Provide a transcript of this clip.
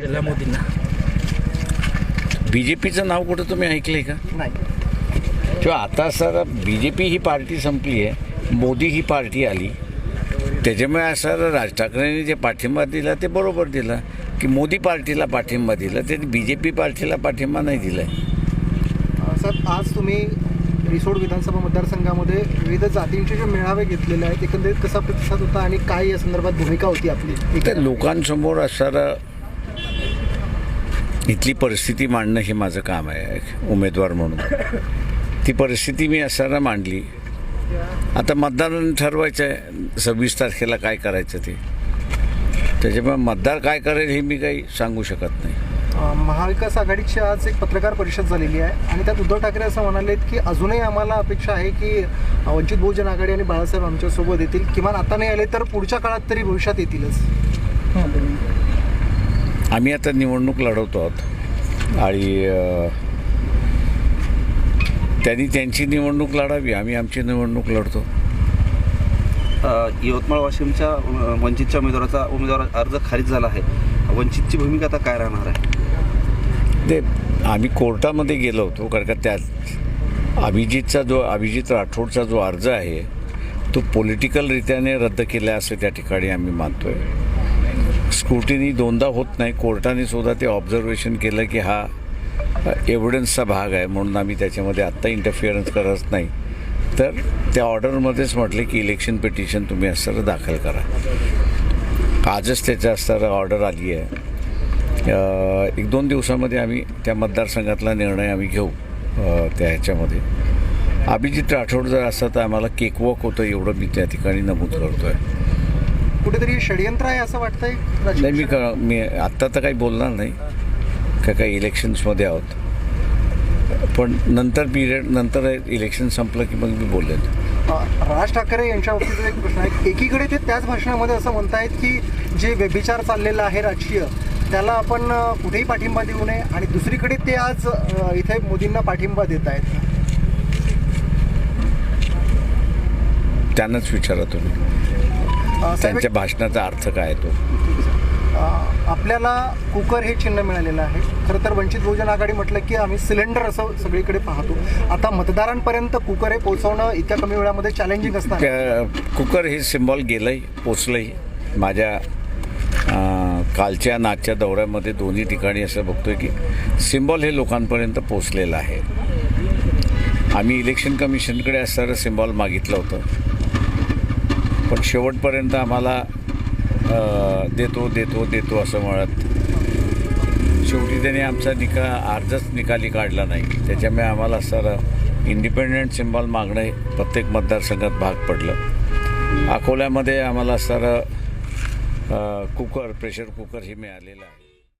दिला मोदींना B J पीचं नाव कुठं तुम्ही ऐकलं आहे का? नाही. किंवा आता सर बी जे पी ही पार्टी संपली आहे मोदी ही पार्टी आली. त्याच्यामुळे सर राज ठाकरेंनी जे पाठिंबा दिला ते बरोबर दिला. की मोदी पार्टीला पाठिंबा दिला ते बी जे पी पार्टीला पाठिंबा नाही दिला सर आज तुम्ही रिसोड विधानसभा मतदारसंघामध्ये विविध जातींचे जे मेळावे घेतलेले आहेत एकंदरीत कसा प्रतिसाद होता आणि काय या संदर्भात भूमिका होती आपली? लोकांसमोर असणारं इथली परिस्थिती मांडणं हे माझं काम आहे उमेदवार म्हणून. ती परिस्थिती मी असताना मांडली. आता मतदारांनी ठरवायचं आहे सव्वीस तारखेला काय करायचं ते. त्याच्यामुळे मतदार काय करेल हे मी काही सांगू शकत नाही. महाविकास आघाडीची आज एक पत्रकार परिषद झालेली आहे आणि त्यात उद्धव ठाकरे असं म्हणालेत की अजूनही आम्हाला अपेक्षा आहे की वंचित बहुजन आघाडी आणि बाळासाहेब आमच्यासोबत येतील. किमान आता नाही आले तर पुढच्या काळात तरी भविष्यात येतीलच. आम्ही आता निवडणूक लढवतो आहोत. आणि त्यांनी त्यांची निवडणूक लढावी आम्ही आमची निवडणूक लढतो. यवतमाळ वाशिमच्या वंचितच्या उमेदवाराचा उमेदवार अर्ज खारिज झाला आहे. वंचितची भूमिका आता काय राहणार आहे? ते आम्ही कोर्टामध्ये गेलो होतो कारण का त्यात अभिजितचा जो अभिजित राठोडचा जो अर्ज आहे तो पॉलिटिकलरित्याने रद्द केला असं त्या ठिकाणी आम्ही मानतोय. स्क्रुटिनी दोनदा होत नाही. कोर्टाने सुद्धा ते ऑब्झर्वेशन केलं की हा एव्हिडन्सचा भाग आहे म्हणून आम्ही त्याच्यामध्ये आत्ता इंटरफिअरन्स करत नाही. तर त्या ऑर्डरमध्येच म्हटले की इलेक्शन पिटिशन तुम्ही असताना दाखल करा. आजच त्याच्या असताना ऑर्डर आली आहे. एक दोन दिवसामध्ये आम्ही त्या मतदारसंघातला निर्णय आम्ही घेऊ त्या ह्याच्यामध्ये. अभिजित राठोड जर असता तर आम्हाला केकवॉक होतं एवढं मी त्या ठिकाणी नमूद करतो आहे कुठेतरी षडयंत्र आहे असं वाटतंय नाही मी क मी आत्ता तर काही बोलणार नाही. का काही इलेक्शन्समध्ये आहोत. पण नंतर पिरियड नंतर इलेक्शन संपलं की मग मी बोलेन. अ, राज ठाकरे यांच्या बाबतीत एक प्रश्न आहे एकीकडे ते त्याच भाषणामध्ये असं म्हणतायत की जे व्यभिचार चाललेला आहे राजकीय त्याला आपण अ, कुठेही पाठिंबा देऊ नये आणि दुसरीकडे ते आज अ, इथे मोदींना पाठिंबा देत आहेत. त्यांनाच विचारा तुम्ही. त्यांच्या भाषणाचा अर्थ काय तो? आपल्याला कुकर हे चिन्ह मिळालेलं आहे. खरं तर वंचित बहुजन आघाडी म्हटलं की आम्ही सिलेंडर असं सगळीकडे पाहतो. आता मतदारांपर्यंत कुकर हे पोहोचवणं इतक्या कमी वेळामध्ये चॅलेंजिंग असणार. त्या कुकर हे सिम्बॉल गेलंही पोचलंही माझ्या कालच्या नाचच्या दौऱ्यामध्ये दोन्ही ठिकाणी असं बघतोय की सिम्बॉल हे लोकांपर्यंत पोचलेलं आहे. आम्ही इलेक्शन कमिशनकडे असणारं सिम्बॉल मागितलं होतं. पण शेवटपर्यंत आम्हाला देतो देतो देतो असं म्हणत. शेवटी त्याने आमचा निका अर्जच निकाली काढला नाही. त्याच्यामुळे आम्हाला सर इंडिपेंडंट सिम्बॉल मागणे प्रत्येक मतदारसंघात भाग पडलं. अकोल्यामध्ये आम्हाला सर कुकर प्रेशर कुकर हे मिळालेलं आहे.